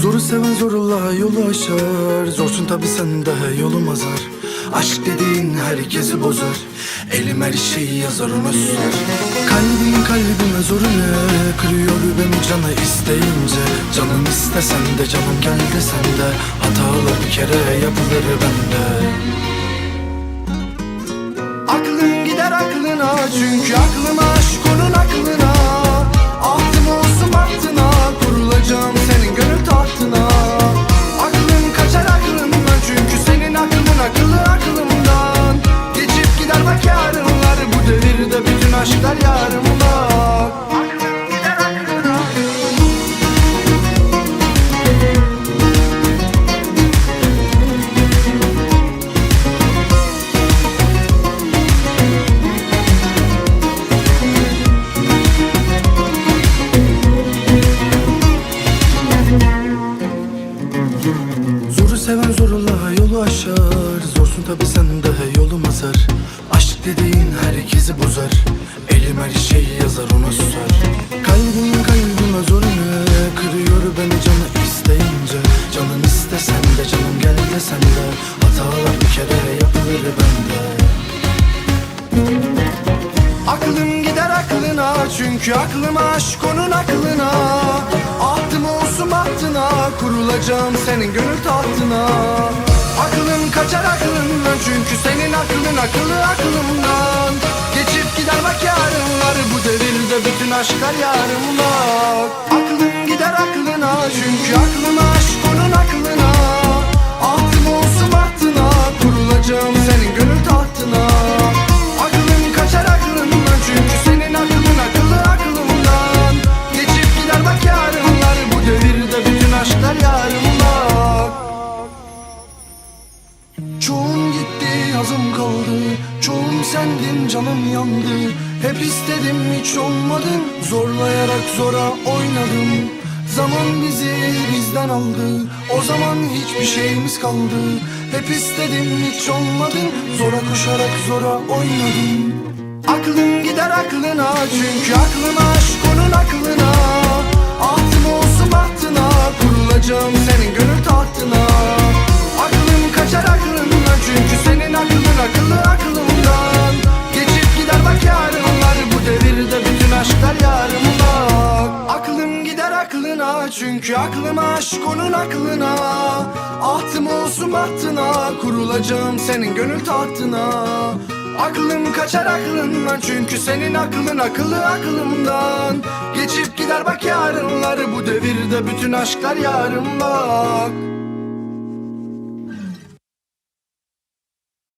Zoru seven zorla yolu aşar. Zorsun tabi sen de yolum azar. Aşk dediğin herkesi bozar. Elim her şeyi yazar ona susar Kalbim kalbime zoru ne? Kırıyor beni cana isteyince. Canım istesen de canım gel desen de Hatalar bir kere yapılır bende. Aklım gider aklına. Çünkü aklım aşklar yarımda tabi sen de yolum azar. Aşk dediğin herkesi bozar. Elim her şeyi yazar ona susar. Kalbim kalbime zor ne Kırıyor beni canı isteyince. Canım istesen de canım gel desen de Hatalar bir kere yapılır bende. Aklım gider aklına çünkü aklım aşk onun aklına. Ahtım olsun bahtına kurulacağım senin gönül tahtına Aklım kaçar aklımdan çünkü senin aklın akıllı aklımdan. Geçip gider bak yarınlar bu devirde bütün aşklar yarımda Aklım gider aklına çünkü aklım aşk onun aklına. Ahtım olsun bahtına kurulacağım senin gönül tahtına Çoğun gitti yazım kaldı. Çoğun sendin canım yandı. Hep istedim hiç olmadın Zorlayarak zora oynadım. Zaman bizi bizden aldı. O zaman hiçbir şeyimiz kaldı. Hep istedim hiç olmadın Zora koşarak zora oynadım. Aklım gider aklına çünkü aklım aşk onun aklına aşklar yarımda Aklım gider aklına. Çünkü aklım aşk onun aklına. Ahtım olsun bahtına kurulacağım senin gönül tahtına. Aklım kaçar aklından çünkü senin aklın akıllı aklımdan. Geçip gider bak yarınlar bu devirde bütün aşklar yarımda